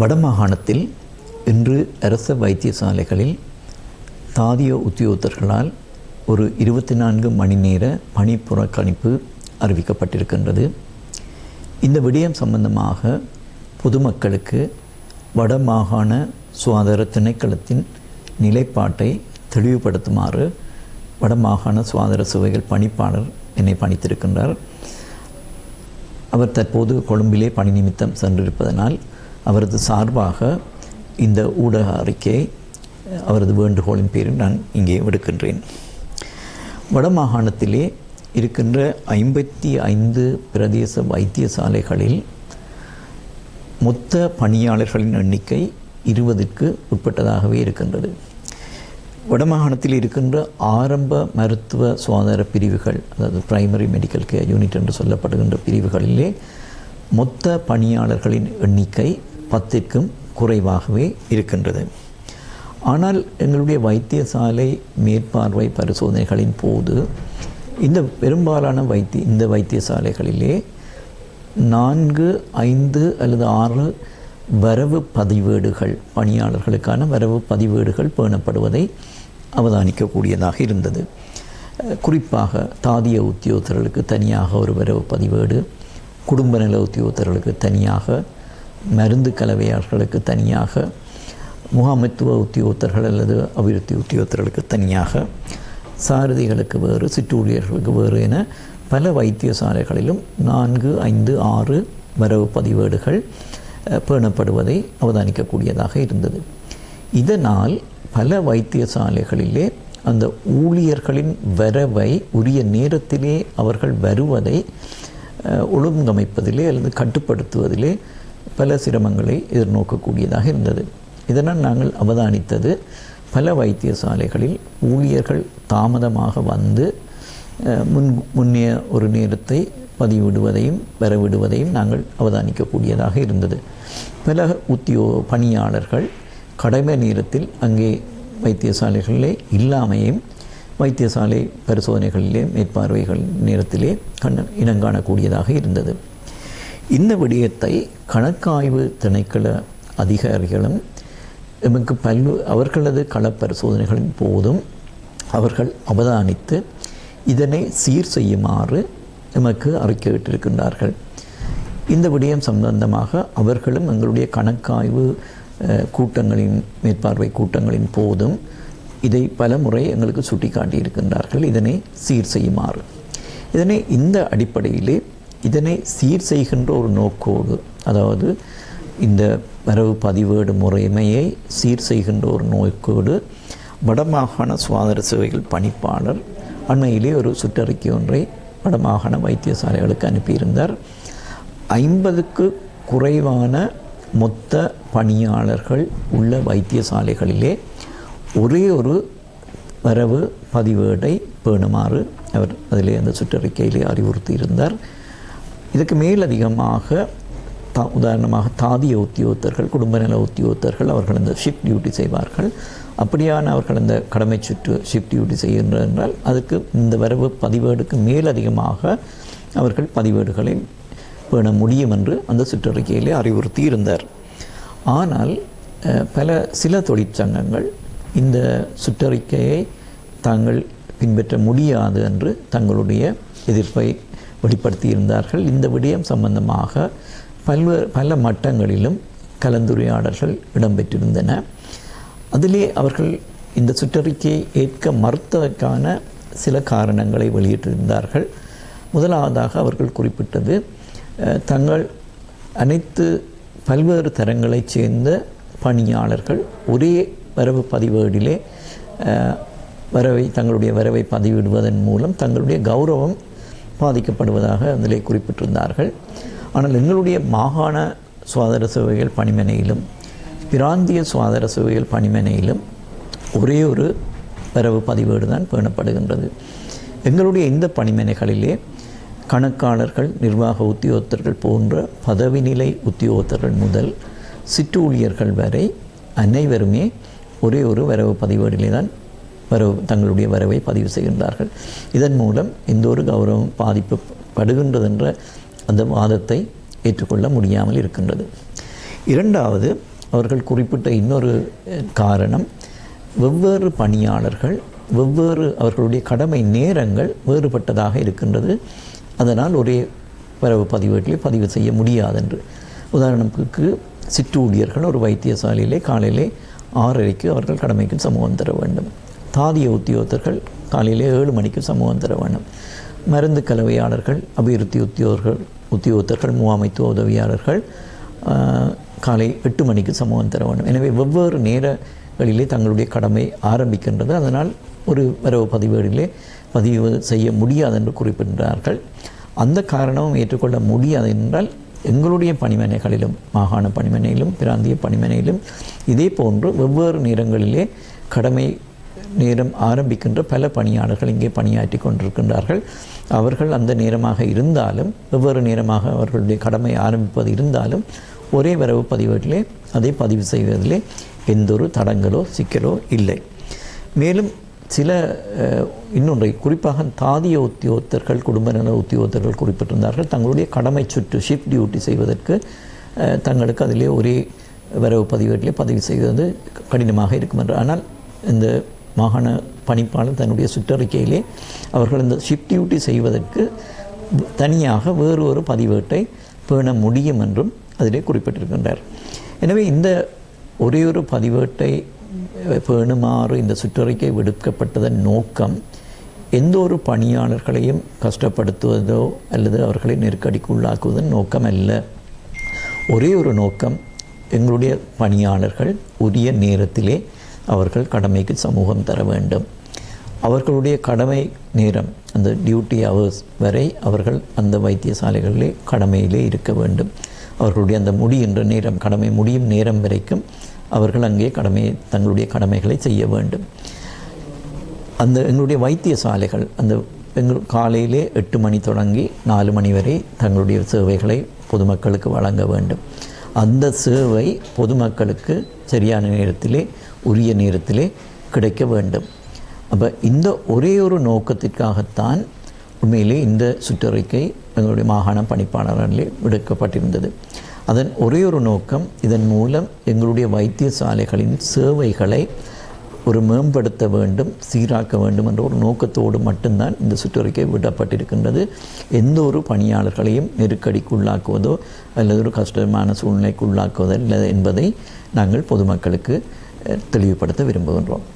வடமாகாணத்தில் இன்று அரச வைத்தியசாலைகளில் தாதிய உத்தியோகத்தர்களால் ஒரு இருபத்தி நான்கு மணி நேர பணி புறக்கணிப்பு அறிவிக்கப்பட்டிருக்கின்றது. இந்த விடயம் சம்பந்தமாக பொதுமக்களுக்கு வடமாகாண சுகாதார திணைக்களத்தின் நிலைப்பாட்டை தெளிவுபடுத்துமாறு வடமாகாண சுகாதார சுவைகள் பணிப்பாளர் என்னை பணித்திருக்கின்றார். அவர் தற்போது கொழும்பிலே பணி நிமித்தம் சென்றிருப்பதனால் அவரது சார்பாக இந்த ஊடக அறிக்கையை அவரது வேண்டுகோளின் பேரில் நான் இங்கே விடுக்கின்றேன். வடமாகாணத்திலே இருக்கின்ற ஐம்பத்தி ஐந்து பிரதேச வைத்தியசாலைகளில் மொத்த பணியாளர்களின் எண்ணிக்கை இருபதுக்கு உட்பட்டதாகவே இருக்கின்றது. வடமாகாணத்தில் இருக்கின்ற ஆரம்ப மருத்துவ சுகாதார பிரிவுகள் அதாவது பிரைமரி மெடிக்கல் கேர் யூனிட் என்று சொல்லப்படுகின்ற பிரிவுகளிலே மொத்த பணியாளர்களின் எண்ணிக்கை பத்திற்கும் குறைவாகவே இருக்கின்றது. ஆனால் எங்களுடைய வைத்தியசாலை மேற்பார்வை பரிசோதனைகளின் போது இந்த பெரும்பாலான வைத்திய இந்த வைத்தியசாலைகளிலே நான்கு ஐந்து அல்லது ஆறு வரவு பதிவேடுகள் பணியாளர்களுக்கான வரவு பதிவேடுகள் பேணப்படுவதை அவதானிக்கக்கூடியதாக இருந்தது. குறிப்பாக தாதிய உத்தியோகத்தர்களுக்கு தனியாக ஒரு வரவு பதிவேடு குடும்ப நல உத்தியோகத்தர்களுக்கு தனியாக மருந்து கலவையாளர்களுக்கு தனியாக முகாமைத்துவ உத்தியோகத்தர்கள் அல்லது அபிவிருத்தி உத்தியோகத்தர்களுக்கு தனியாக சாரதிகளுக்கு வேறு சிற்றூழியர்களுக்கு வேறு என பல வைத்தியசாலைகளிலும் நான்கு ஐந்து ஆறு வரவு பதிவேடுகள் பேணப்படுவதை அவதானிக்கக்கூடியதாக இருந்தது. இதனால் பல வைத்தியசாலைகளிலே அந்த ஊழியர்களின் வரவை உரிய நேரத்திலே அவர்கள் வருவதை ஒழுங்கமைப்பதிலே அல்லது கட்டுப்படுத்துவதிலே பல சிரமங்களை எதிர்நோக்கக்கூடியதாக இருந்தது. இதனால் நாங்கள் அவதானித்தது பல வைத்தியசாலைகளில் ஊழியர்கள் தாமதமாக வந்து முன் முன்னே ஒரு நேரத்தை பதிவிடுவதையும் பெறவிடுவதையும் நாங்கள் அவதானிக்கக்கூடியதாக இருந்தது. பல உத்தியோ பணியாளர்கள் கடமை நேரத்தில் அங்கே வைத்தியசாலைகளிலே இல்லாமையும் வைத்தியசாலை பரிசோதனைகளிலே மேற்பார்வைகள் நேரத்திலே கண் இனங்காணக்கூடியதாக இருந்தது. இந்த விடயத்தை கணக்காய்வு திணைக்கள அதிகாரிகளும் எமக்கு பல்வு அவர்களது களப்பரிசோதனைகளின் போதும் அவர்கள் அவதானித்து இதனை சீர் செய்யுமாறு எமக்கு அறிக்கையிட்டிருக்கின்றார்கள். இந்த விடயம் சம்பந்தமாக அவர்களும் எங்களுடைய கணக்காய்வு கூட்டங்களின் மேற்பார்வை கூட்டங்களின் போதும் இதை பல முறை எங்களுக்கு சுட்டிக்காட்டியிருக்கின்றார்கள். இதனை சீர் செய்யுமாறு. இதனை இந்த அடிப்படையிலே இதனை சீர் செய்கின்ற ஒரு நோக்கோடு அதாவது இந்த வரவு பதிவேடு முறைமையை சீர் செய்கின்ற ஒரு நோக்கோடு வடமாகாண சுகாதார சேவைகள் பணிப்பாளர் அண்மையிலே ஒரு சுற்றறிக்கை ஒன்றை வடமாகாண வைத்தியசாலைகளுக்கு அனுப்பியிருந்தார். ஐம்பதுக்கு குறைவான மொத்த பணியாளர்கள் உள்ள வைத்தியசாலைகளிலே ஒரே ஒரு வரவு பதிவேடை பேணுமாறு அவர் அதிலே அந்த சுற்றறிக்கையிலே அறிவுறுத்தியிருந்தார். இருந்தார் இதுக்கு மேலதிகமாக தா உதாரணமாக தாதிய உத்தியோகத்தர்கள் குடும்ப நல உத்தியோகத்தர்கள் அவர்கள் அந்த ஷிஃப்ட் டியூட்டி செய்வார்கள். அப்படியான அவர்கள் அந்த கடமை சுற்று ஷிஃப்ட் டியூட்டி செய்கின்ற என்றால் அதுக்கு இந்த வரவு பதிவேடுக்கு மேலதிகமாக அவர்கள் பதிவேடுகளை பேண முடியும் என்று அந்த சுற்றறிக்கையிலே அறிவுறுத்தி இருந்தார். ஆனால் பல சில தொழிற்சங்கங்கள் இந்த சுற்றறிக்கையை தாங்கள் பின்பற்ற முடியாது என்று தங்களுடைய எதிர்ப்பை வெளிப்படுத்தியிருந்தார்கள். இந்த விடயம் சம்பந்தமாக பல்வேறு பல மட்டங்களிலும் கலந்துரையாடல்கள் இடம்பெற்றிருந்தன. அதிலே அவர்கள் இந்த சுற்றறிக்கையை ஏற்க மறுத்ததற்கான சில காரணங்களை வெளியிட்டிருந்தார்கள். முதலாவதாக அவர்கள் குறிப்பிட்டது தங்கள் அனைத்து பல்வேறு தரங்களைச் சேர்ந்த பணியாளர்கள் ஒரே வரவு பதிவேடிலே வரவை தங்களுடைய வரவை பதிவிடுவதன் மூலம் தங்களுடைய கௌரவம் பாதிக்கப்படுவதாக அதிலே குறிப்பிட்டிருந்தார்கள். ஆனால் எங்களுடைய மாகாண சுவாதார சேவைகள் பணிமனையிலும் பிராந்திய சுவாதார சேவைகள் பணிமனையிலும் ஒரே ஒரு வரவு பதிவேடு தான் பேணப்படுகின்றது. எங்களுடைய இந்த பணிமனைகளிலே கணக்காளர்கள் நிர்வாக உத்தியோகத்தர்கள் போன்ற பதவி நிலை உத்தியோகத்தர்கள் முதல் சிற்றூழியர்கள் வரை அனைவருமே ஒரே ஒரு வரவு பதிவேடிலே தான் வரவு தங்களுடைய வரவை பதிவு செய்கின்றார்கள். இதன் மூலம் எந்த ஒரு கௌரவம் பாதிக்கப்படுகின்றது என்ற அந்த வாதத்தை ஏற்றுக்கொள்ள முடியாமல் இருக்கின்றது. இரண்டாவது அவர்கள் குறிப்பிட்ட இன்னொரு காரணம் வெவ்வேறு பணியாளர்கள் வெவ்வேறு அவர்களுடைய கடமை நேரங்கள் வேறுபட்டதாக இருக்கின்றது. அதனால் ஒரே வரவு பதிவேட்டிலே பதிவு செய்ய முடியாதென்று. உதாரணத்துக்கு சிற்றூழியர்கள் ஒரு வைத்தியசாலையிலே காலையிலே ஆறரைக்கு அவர்கள் கடமைக்கு சமூகம் தர வேண்டும். தாதிய உத்தியோகத்தர்கள் காலையிலே ஏழு மணிக்கு சமூகம் தர வேண்டும். மருந்து கலவையாளர்கள் அபிவிருத்தி உத்தியோகர்கள் உத்தியோகத்தர்கள் முகாமைத்துவ உதவியாளர்கள் காலை எட்டு மணிக்கு சமூகம் தர வேண்டும். எனவே வெவ்வேறு நேரங்களிலே தங்களுடைய கடமை ஆரம்பிக்கின்றது. அதனால் ஒரு வரவு பதிவேடிலே பதிவு செய்ய முடியாது என்று குறிப்பிடுகிறார்கள் அந்த காரணமும் ஏற்றுக்கொள்ள முடியாது என்றால் எங்களுடைய பணிமனைகளிலும் மாகாண பணிமனையிலும் பிராந்திய பணிமனையிலும் இதே போன்று வெவ்வேறு நேரங்களிலே கடமை நேரம் ஆரம்பிக்கின்ற பல பணியாளர்கள் இங்கே பணியாற்றி கொண்டிருக்கின்றார்கள். அவர்கள் அந்த நேரமாக இருந்தாலும் வெவ்வேறு நேரமாக அவர்களுடைய கடமை ஆரம்பிப்பது இருந்தாலும் ஒரே வரவு பதிவேட்டிலே அதை பதிவு செய்வதிலே எந்தொரு தடங்களோ சிக்கலோ இல்லை. மேலும் சில இன்னொன்றை குறிப்பாக தாதிய உத்தியோகத்தர்கள் குடும்ப நல உத்தியோகத்தர்கள் குறிப்பிட்டிருந்தார்கள் தங்களுடைய கடமை சுற்று ஷிஃப்ட் டியூட்டி செய்வதற்கு தங்களுக்கு அதிலே ஒரே வரவு பதிவேட்டிலே பதிவு செய்வது கடினமாக இருக்கும் என்று. ஆனால் இந்த மாகாண பணிப்பாளர் தன்னுடைய சுற்றறிக்கையிலே அவர்கள் இந்த ஷிஃப்ட் டியூட்டி செய்வதற்கு தனியாக வேறு ஒரு பதிவேட்டை பேண முடியும் என்றும் அதிலே குறிப்பிட்டிருக்கின்றார். எனவே இந்த ஒரே ஒரு பதிவேட்டை பேணுமாறு இந்த சுற்றறிக்கை விடுக்கப்பட்டதன் நோக்கம் எந்த ஒரு பணியாளர்களையும் கஷ்டப்படுத்துவதோ அல்லது அவர்களை நெருக்கடிக்கு உள்ளாக்குவதன் நோக்கம் அல்ல ஒரே ஒரு நோக்கம் எங்களுடைய பணியாளர்கள் உரிய நேரத்திலே அவர்கள் கடமைக்கு சமூகம் தர வேண்டும். அவர்களுடைய கடமை நேரம் அந்த டியூட்டி ஹவர்ஸ் வரை அவர்கள் அந்த வைத்தியசாலைகளிலே கடமையிலே இருக்க வேண்டும். அவர்களுடைய அந்த முடிகின்ற நேரம் கடமை முடியும் நேரம் வரைக்கும் அவர்கள் அங்கே கடமை தங்களுடைய கடமைகளை செய்ய வேண்டும். அந்த எங்களுடைய வைத்தியசாலைகள் அந்த எங்கள் காலையிலே எட்டு மணி தொடங்கி நாலு மணி வரை தங்களுடைய சேவைகளை பொதுமக்களுக்கு வழங்க வேண்டும். அந்த சேவை பொதுமக்களுக்கு சரியான நேரத்திலே உரிய நேரத்திலே கிடைக்க வேண்டும். அப்போ இந்த ஒரே ஒரு நோக்கத்திற்காகத்தான் உண்மையிலே இந்த சுற்றறிக்கை எங்களுடைய மாகாண பணிப்பாளர்களே விடுக்கப்பட்டிருந்தது. அதன் ஒரே ஒரு நோக்கம் இதன் மூலம் எங்களுடைய வைத்தியசாலைகளின் சேவைகளை ஒரு மேம்படுத்த வேண்டும் சீராக்க வேண்டும் என்ற ஒரு நோக்கத்தோடு மட்டும்தான் இந்த சுற்றறிக்கை விடப்பட்டிருக்கின்றது. எந்த ஒரு பணியாளர்களையும் நெருக்கடிக்குள்ளாக்குவதோ அல்லது ஒரு கஷ்டமான சூழ்நிலைக்கு உள்ளாக்குவதோ இல்லை என்பதை நாங்கள் பொதுமக்களுக்கு தெளிவுபடுத்த விரும்புகின்றோம்.